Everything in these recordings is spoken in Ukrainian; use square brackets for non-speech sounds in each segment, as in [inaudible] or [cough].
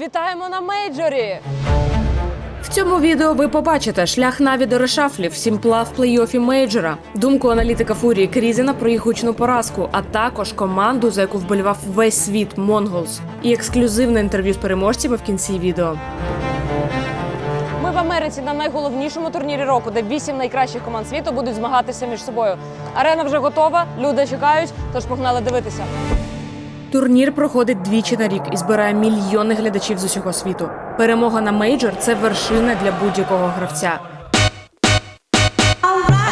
Вітаємо на мейджорі! В цьому відео ви побачите шлях Наві до решафлів, сімпла в плей-офі мейджора, думку аналітика Фурії Крізіна про їх гучну поразку, а також команду, за яку вболівав весь світ Монголс, і ексклюзивне інтерв'ю з переможцями в кінці відео. Ми в Америці на найголовнішому турнірі року, де вісім найкращих команд світу будуть змагатися між собою. Арена вже готова, люди чекають, тож погнали дивитися. Турнір проходить двічі на рік і збирає мільйони глядачів з усього світу. Перемога на мейджор це вершина для будь-якого гравця.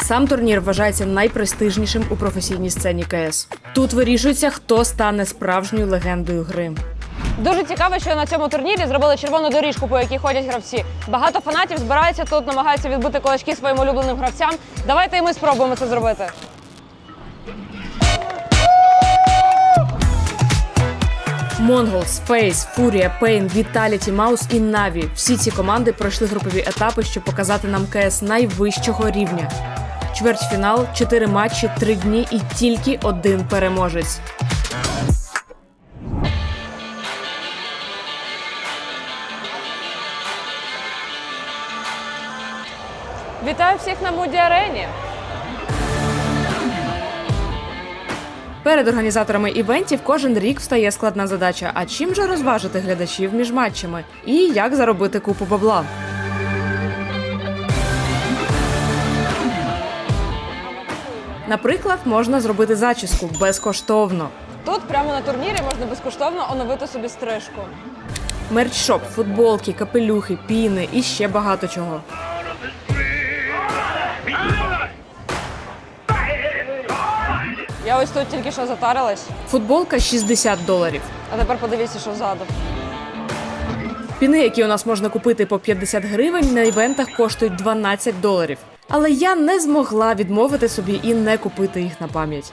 Сам турнір вважається найпрестижнішим у професійній сцені КС. Тут вирішується, хто стане справжньою легендою гри. Дуже цікаво, що на цьому турнірі зробили червону доріжку, по якій ходять гравці. Багато фанатів збираються тут, намагаються відбити кулачки своїм улюбленим гравцям. Давайте і ми спробуємо це зробити. Mongols, Face, Furia, Pain, Vitality, Mouse і Na'Vi – всі ці команди пройшли групові етапи, щоб показати нам КС найвищого рівня. Чвертьфінал, чотири матчі, три дні і тільки один переможець. Вітаю всіх на Муді Арені. Перед організаторами івентів кожен рік встає складна задача: а чим же розважити глядачів між матчами? І як заробити купу бабла? Наприклад, можна зробити зачіску безкоштовно. Тут прямо на турнірі можна безкоштовно оновити собі стрижку. Мерчшоп, футболки, капелюхи, піни і ще багато чого. Я ось тут тільки що затарилась, Футболка 60 доларів. а тепер подивіться, що ззаду. Піни, які у нас можна купити по 50 гривень, на івентах коштують 12 доларів. Але я не змогла відмовити собі і не купити їх на пам'ять.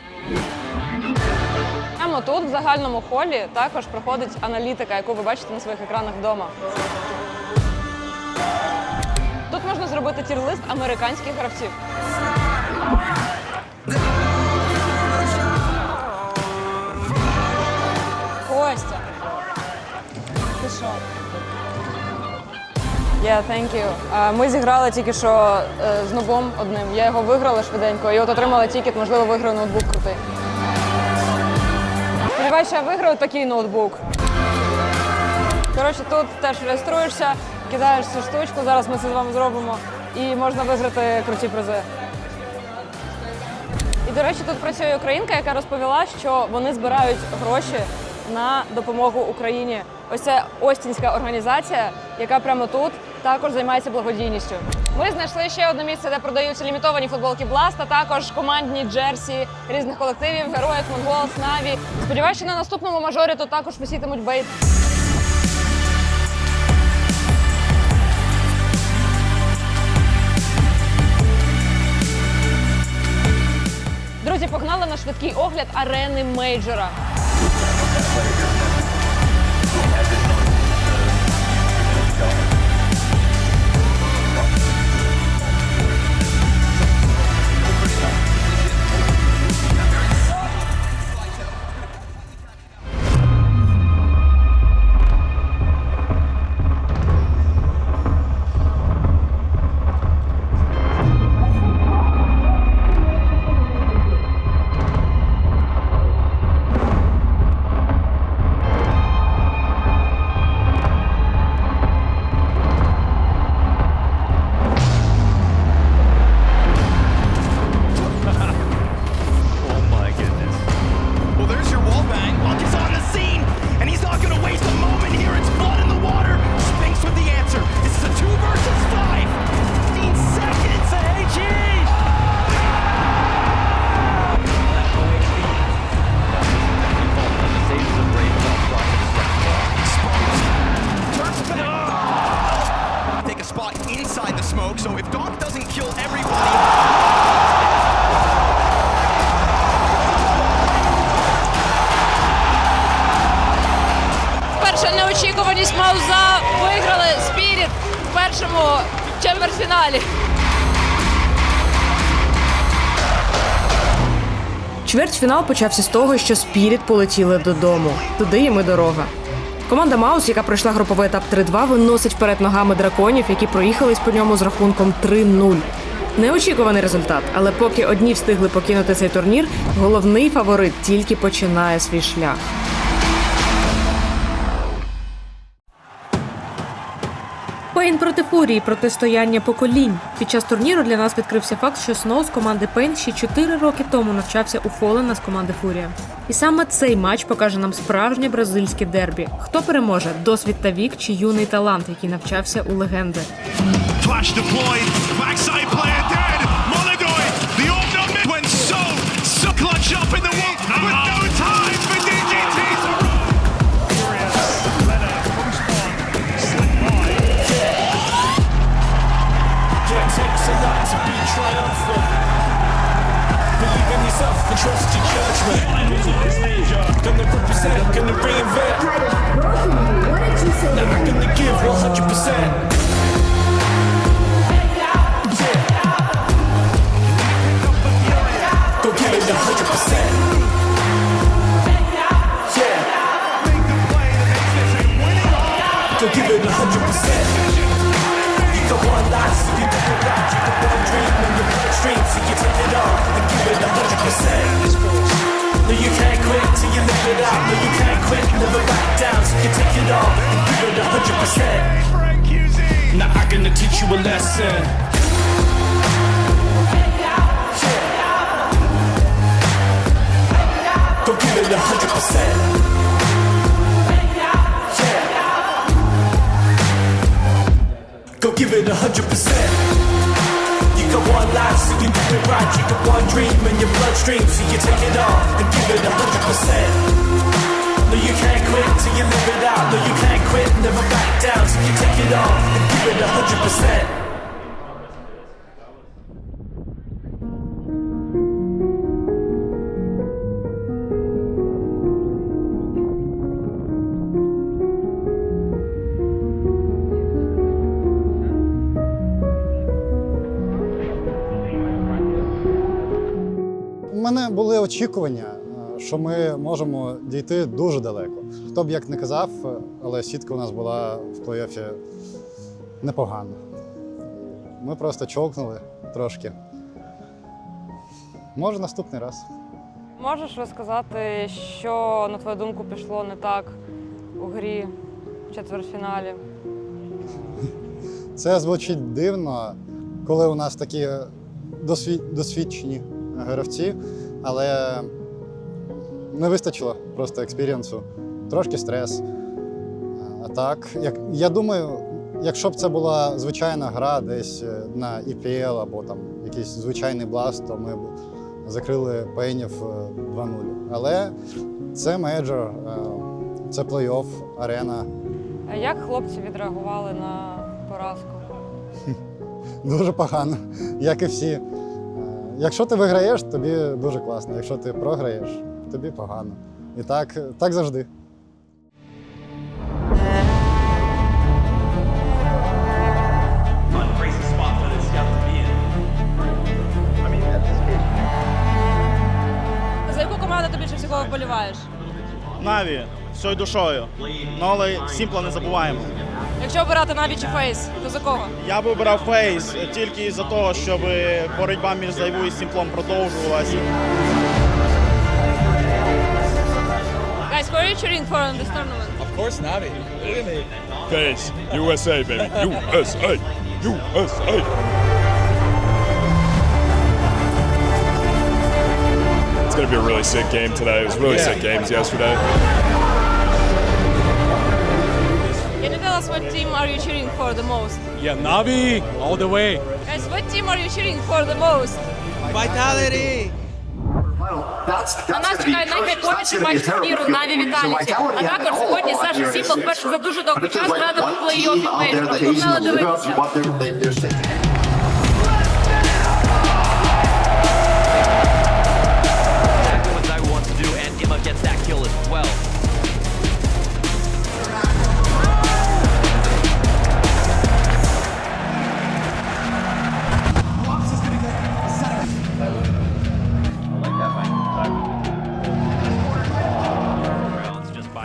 Прямо тут, в загальному холі, також проходить аналітика, яку ви бачите на своїх екранах вдома. Тут можна зробити тір-лист американських гравців. Костя. Ти що? Yeah, thank you. Ми зіграли тільки що е, з нубом одним. Я його виграла швиденько і от отримала тікет, можливо, виграю ноутбук крутий. Сподіваюся, я виграю такий ноутбук. Коротше, тут теж реєструєшся, кидаєш цю штучку, зараз ми це з вами зробимо, і можна виграти круті призи. І, до речі, тут працює українка, яка розповіла, що вони збирають гроші на допомогу Україні. Ось це Остінська організація, яка прямо тут також займається благодійністю. Ми знайшли ще одне місце, де продаються лімітовані футболки Blast, а також командні джерсі різних колективів, героїв, Монголс, Наві. Сподіваюся, що на наступному мажорі тут також висітимуть бейт. Друзі, погнали на швидкий огляд арени мейджора. Player. Чемперфіналі. Чвертьфінал почався з того, що Спіріт полетіли додому. Туди їм і дорога. Команда Маус, яка пройшла груповий етап 3-2, виносить вперед ногами драконів, які проїхались по ньому з рахунком 3-0. Неочікуваний результат, але поки одні встигли покинути цей турнір, головний фаворит тільки починає свій шлях. Пейн проти фурії протистояння поколінь. Під час турніру для нас відкрився факт, що Сноу з команди Пейн ще 4 роки тому навчався у Фолена з команди Фурія. І саме цей матч покаже нам справжнє бразильське дербі. Хто переможе досвід та вік чи юний талант, який навчався у легенди. Yourself and trust your judgment. Gonna represent, gonna reinvent. Now I'm gonna give 100%. Go give it 100%. Yeah. Go give it 100%. You got one life, so you live it right. You got one dream in your bloodstream, so you take it all and give it 100% can say. No, you can't quit till you live it out. No, you can't quit, never back down. So you take it all and give it a 100%. Now I'm gonna teach you a lesson. Go give it a 100%. Go give it a 100%. Think of one life, so you do it right. You got one dream in your bloodstream, so you take it all and give it a hundred percent. No, you can't quit till you live it out. No, you can't quit, never back down, so you take it all and give it a hundred percent. Очікування, е, що ми можемо дійти дуже далеко. Хто б як не казав, е, але сітка у нас була в плей-офі непогана. Ми просто човкнули трошки. Може, наступний раз. Можеш розказати, що на твою думку пішло не так у грі в четвертьфіналі? Це звучить дивно, коли у нас такі досвід- досвідчені гравці, але не вистачило просто експірієнсу, трошки стрес. А так, як, я думаю, якщо б це була звичайна гра десь е, на EPL або там якийсь звичайний бласт, то ми б закрили пейнів е, 2-0. Але це мейджор, е, це плей-офф, арена. А Як хлопці відреагували на поразку? [laughs] Дуже погано, як і всі. Якщо ти виграєш, тобі дуже класно. Якщо ти програєш, тобі погано. І так, так завжди. За яку команду ти більше всього вболіваєш? Наві всією душою. Ну, але Сімпла не забуваємо. Якщо обирати Наві чи Фейс, то за кого? Я би обирав фейс тільки із-за того, щоб боротьба між Зайву і Сімплом продовжувалася. Guys, who are you cheering for in this tournament? Of course, Navi. Face, USA, baby. USA. USA. It's going to be a really sick game today. It was really yeah. sick games yesterday. Tell us what team are you cheering for the most? Yeah, Navi all the way. Guys, what team are you cheering for the most? На нас чекає найхайповіший матч турніру Наві Віталіті. А також сьогодні Саша Сімпл вперше за дуже довгий час грати в плей-оффі мейджору. Погнали дивитися.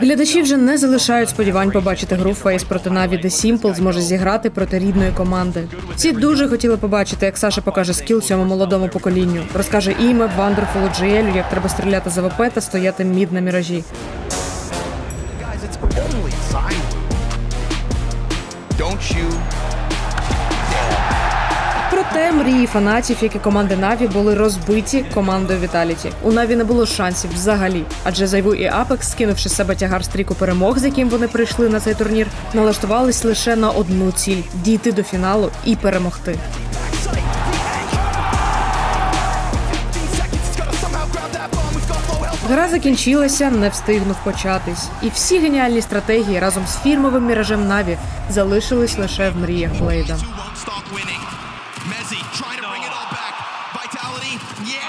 Глядачі вже не залишають сподівань побачити гру Фейс проти Наві, де Сімпл зможе зіграти проти рідної команди. Всі дуже хотіли побачити, як Саша покаже скіл цьому молодому поколінню. Розкаже іме, Вандерфулу, Джіелю, як треба стріляти за ВП та стояти мід на міражі. Проте мрії фанатів, як і команди Наві, були розбиті командою Віталіті. У Наві не було шансів взагалі, адже Зайву і Апекс, скинувши з себе тягар стріку перемог, з яким вони прийшли на цей турнір, налаштувались лише на одну ціль дійти до фіналу і перемогти. Гра закінчилася, не встигнув початись, і всі геніальні стратегії разом з фірмовим міражем Наві залишились лише в мріях Блейда. Messi trying to bring it all back. Vitality, yeah.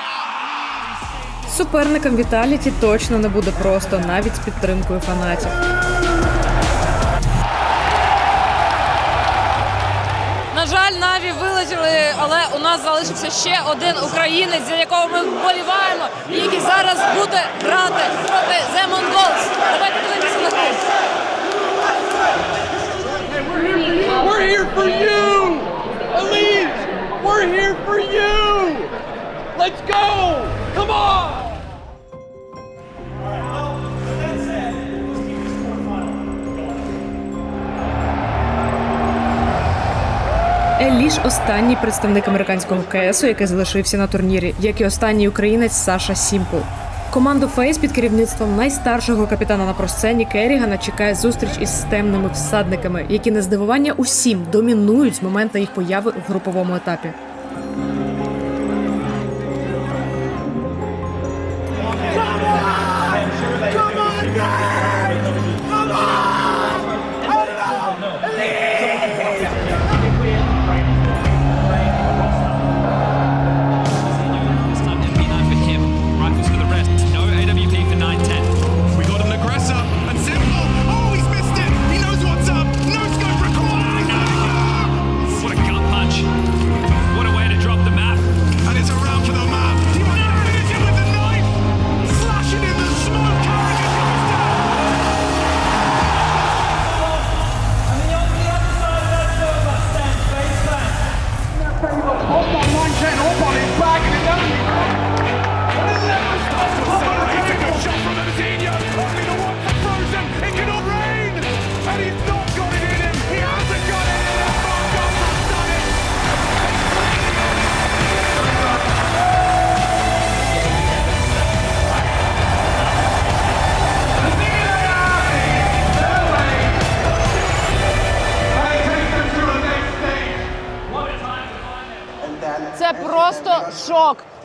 Суперникам Віталіті точно не буде просто, навіть з підтримкою фанатів. На жаль, Наві вилетіли, але у нас залишився ще один українець, за якого ми вболіваємо, і який зараз буде грати проти The Mongols. Давайте подивимося на гру. We're here for you! We're here for you! Let's go! Come on! Еліш останній представник американського КСу, який залишився на турнірі, як і останній українець Саша Сімпл. Команду Фейс під керівництвом найстаршого капітана на просцені Керрігана чекає зустріч із темними всадниками, які на здивування усім домінують з моменту їх появи в груповому етапі.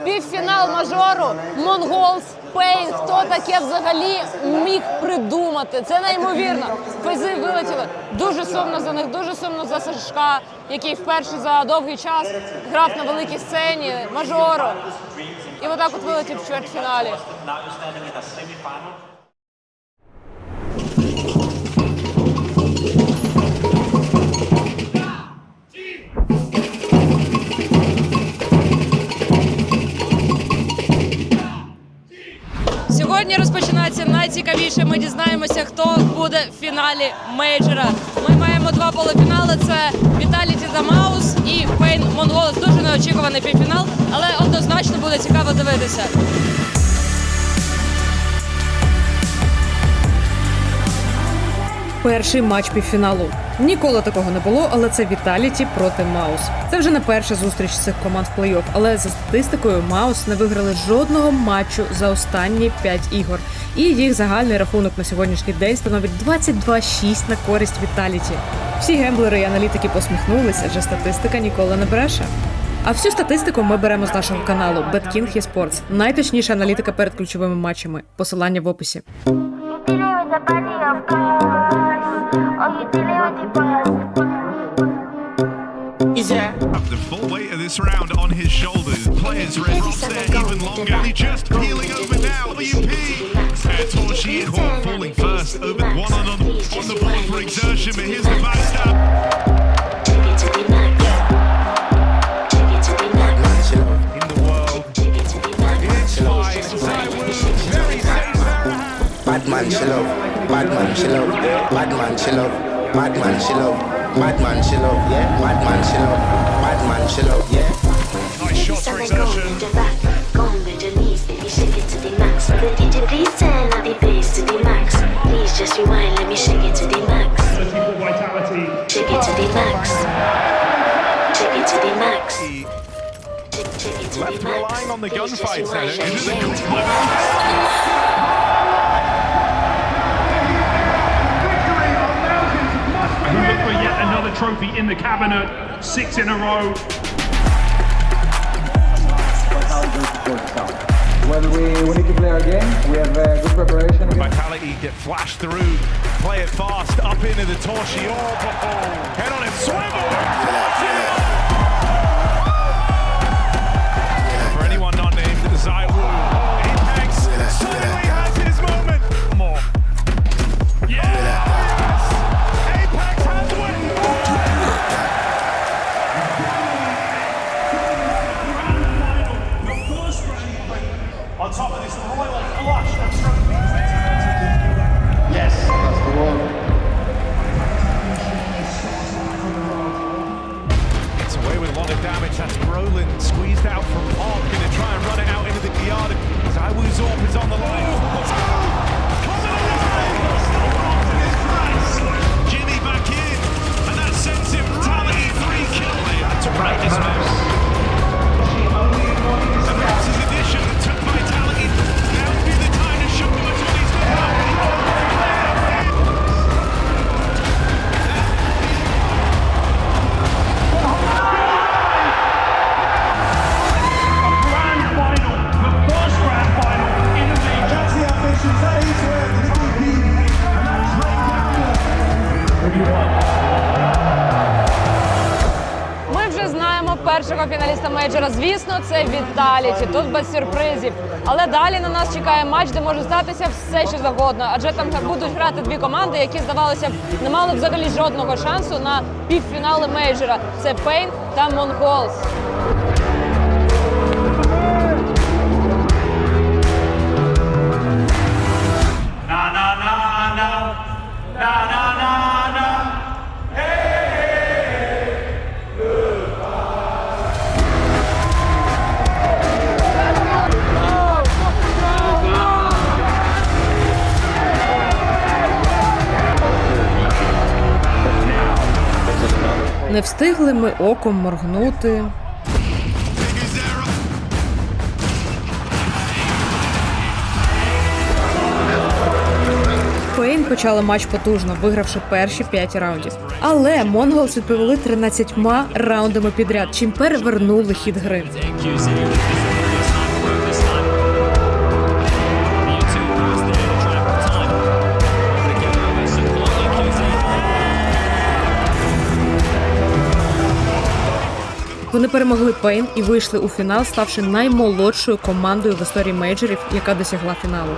Півфінал мажору Монголс Пейн. Хто таке взагалі міг придумати? Це неймовірно. Фейзи вилетіли. Дуже сумно за них, дуже сумно за Сашка, який вперше за довгий час грав на великій сцені мажору. І отак от вилетів в чвертьфіналі. Сьогодні розпочинається найцікавіше. Ми дізнаємося, хто буде в фіналі мейджора. Ми маємо два полуфінали: це Віталіті The і Пейн Монгол. Дуже неочікуваний півфінал, але однозначно буде цікаво дивитися. Перший матч півфіналу. Ніколи такого не було, але це Віталіті проти Маус. Це вже не перша зустріч цих команд в плей-офф, але за статистикою Маус не виграли жодного матчу за останні 5 ігор. І їх загальний рахунок на сьогоднішній день становить 22-6 на користь Віталіті. Всі гемблери і аналітики посміхнулися, адже статистика ніколи не бреше. А всю статистику ми беремо з нашого каналу BetKing eSports. Найточніша аналітика перед ключовими матчами. Посилання в описі. The full weight of this round on his shoulders. Players red there even longer. Just peeling over. She love. Bad man, she love. Bad man, she love. Bad man, she love. Bad man, she love. Yeah. Bad man, she love. Bad man, she love. Yeah. Nice shot for exertion. Go on with your knees, baby, shake it to the max. The DJ, please turn up the bass to the max. Please just rewind, let me shake it to the max. Shake it to the max. Shake it to the max. Shake, shake it Left relying on the Please just gunfights now. rewind, Into the shake trophy in the cabinet. Six in a row. Well, we, we need to play our game. We have uh, good preparation. Vitality get flashed through, play it fast, up into the Torchior. Head on and swivel. For anyone not named Zaiwu, Apex suddenly has Ми вже знаємо першого фіналіста мейджора. Звісно, це Віталіті. Тут без сюрпризів. Але далі на нас чекає матч, де може статися все, що завгодно. Адже там будуть грати дві команди, які здавалося б не мали взагалі жодного шансу на півфінали мейджора. Це Пейн та Монголс. Не встигли ми оком моргнути. Пейн почали матч потужно, вигравши перші 5 раундів. Але Монголс відповіли 13 раундами підряд, чим перевернули хід гри. Вони перемогли Пейн і вийшли у фінал, ставши наймолодшою командою в історії мейджорів, яка досягла фіналу.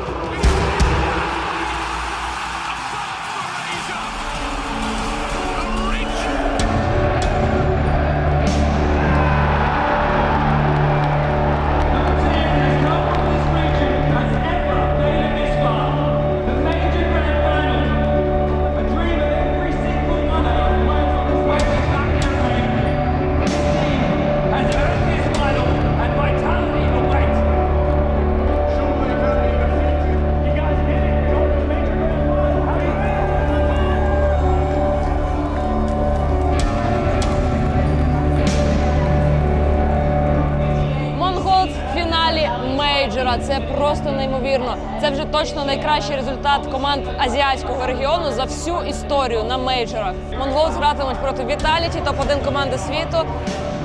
Найкращий результат команд азіатського регіону за всю історію на мейджорах. Монголс гратимуть проти Віталіті, топ-1 команди світу.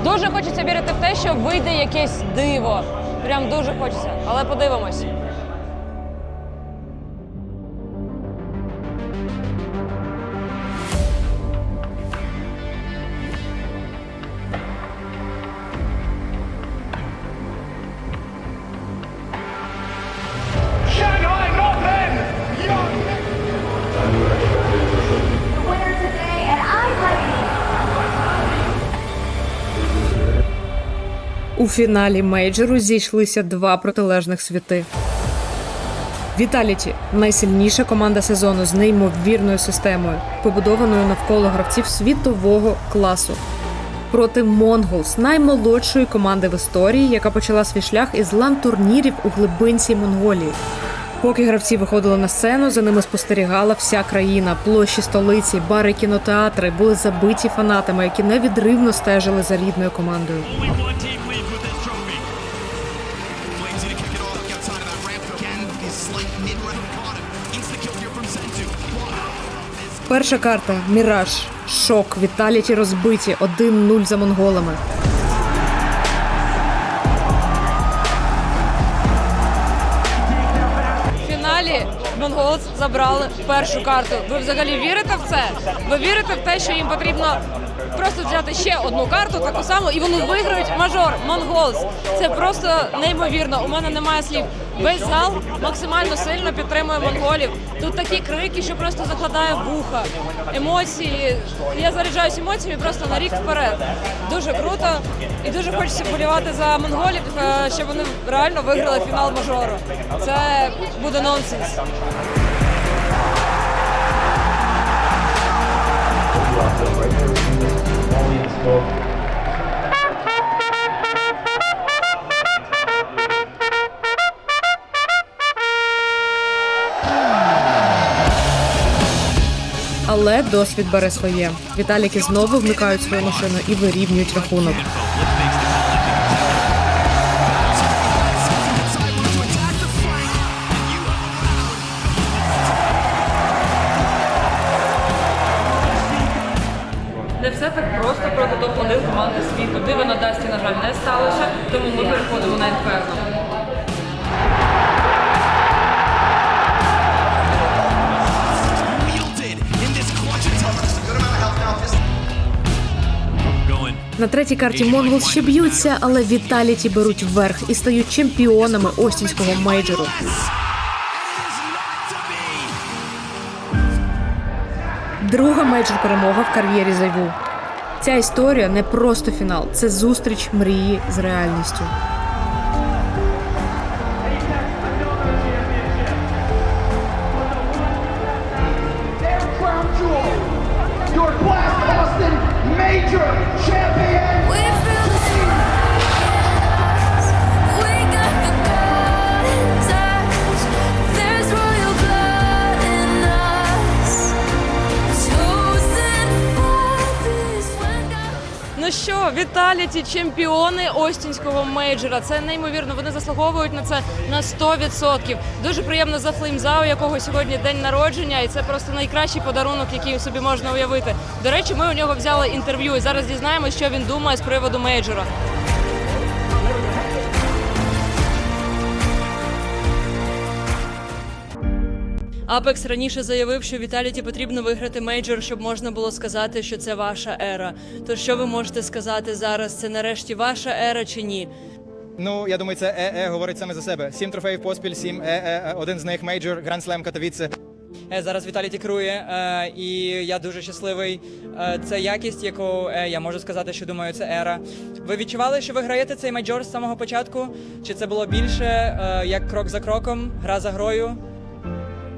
Дуже хочеться вірити в те, що вийде якесь диво. Прям дуже хочеться, але подивимось. Фіналі мейджору зійшлися два протилежних світи. Віталіті найсильніша команда сезону з неймовірною системою, побудованою навколо гравців світового класу. Проти Монголс, наймолодшої команди в історії, яка почала свій шлях із лан-турнірів у глибинці Монголії. Поки гравці виходили на сцену, за ними спостерігала вся країна. Площі столиці, бари, кінотеатри були забиті фанатами, які невідривно стежили за рідною командою. Перша карта Міраж. Шок. Віталіті розбиті 1-0 за монголами. В фіналі монголи забрали першу карту. Ви взагалі вірите в це? Ви вірите в те, що їм потрібно просто взяти ще одну карту, таку саму, і вони виграють мажор Монголс. Це просто неймовірно. У мене немає слів. Весь зал максимально сильно підтримує монголів. Тут такі крики, що просто закладає вуха. Емоції. Я заряджаюсь емоціями просто на рік вперед. Дуже круто і дуже хочеться болівати за монголів, е, щоб вони реально виграли фінал мажору. Це буде нонсенс. Але досвід бере своє. Віталіки знову вмикають свою машину і вирівнюють рахунок. Третій карті Монгол ще б'ються, але Віталіті беруть вверх і стають чемпіонами Остінського мейджору. Друга мейджор перемога в кар'єрі Зайву. Ця історія не просто фінал, це зустріч мрії з реальністю. Віталіті, чемпіони Остінського мейджора. Це неймовірно. Вони заслуговують на це на 100%. Дуже приємно за Флеймза, якого сьогодні день народження, і це просто найкращий подарунок, який собі можна уявити. До речі, ми у нього взяли інтерв'ю і зараз дізнаємося, що він думає з приводу мейджора. Апекс раніше заявив, що Віталіті потрібно виграти мейджор, щоб можна було сказати, що це ваша ера. То що ви можете сказати зараз? Це нарешті ваша ера чи ні? Ну, я думаю, це ЕЕ говорить саме за себе. Сім трофеїв поспіль, сім ЕЕ, один з них мейджор, Гранд Слем Катовіце. Е, Зараз Віталій керує, е, і я дуже щасливий. Е, Це якість, яку е, я можу сказати, що думаю, це ера. Ви відчували, що ви граєте цей мейджор з самого початку? Чи це було більше е, як крок за кроком, гра за грою?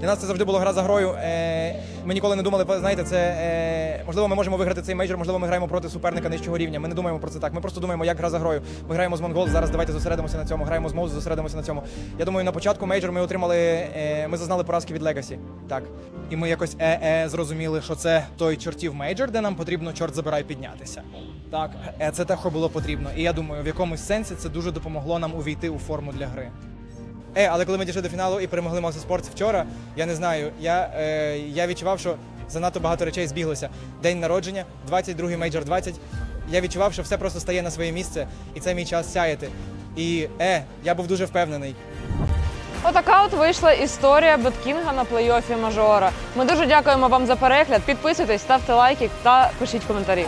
Для нас це завжди була гра за грою. Е, Ми ніколи не думали, знаєте, це е, можливо, ми можемо виграти цей мейджор, можливо, ми граємо проти суперника нижчого рівня. Ми не думаємо про це так. Ми просто думаємо, як гра за грою. Ми граємо з Монгол. Зараз давайте зосередимося на цьому. Граємо з Моуз, зосередимося на цьому. Я думаю, на початку мейджор ми отримали, е, ми зазнали поразки від Легасі. Так. І ми якось е, е, зрозуміли, що це той чортів мейджор, де нам потрібно чорт забирай піднятися. Так, це те, що було потрібно. І я думаю, в якомусь сенсі це дуже допомогло нам увійти у форму для гри. Е, але коли ми дійшли до фіналу і перемогли Моuse Sports вчора, я не знаю, я, е, я відчував, що занадто багато речей збіглося. День народження, 22-й мейджор 20. Я відчував, що все просто стає на своє місце, і це мій час сяяти. І е, я був дуже впевнений. Отака от вийшла історія Беткінга на плей-офі мажора. Ми дуже дякуємо вам за перегляд. Підписуйтесь, ставте лайки та пишіть коментарі.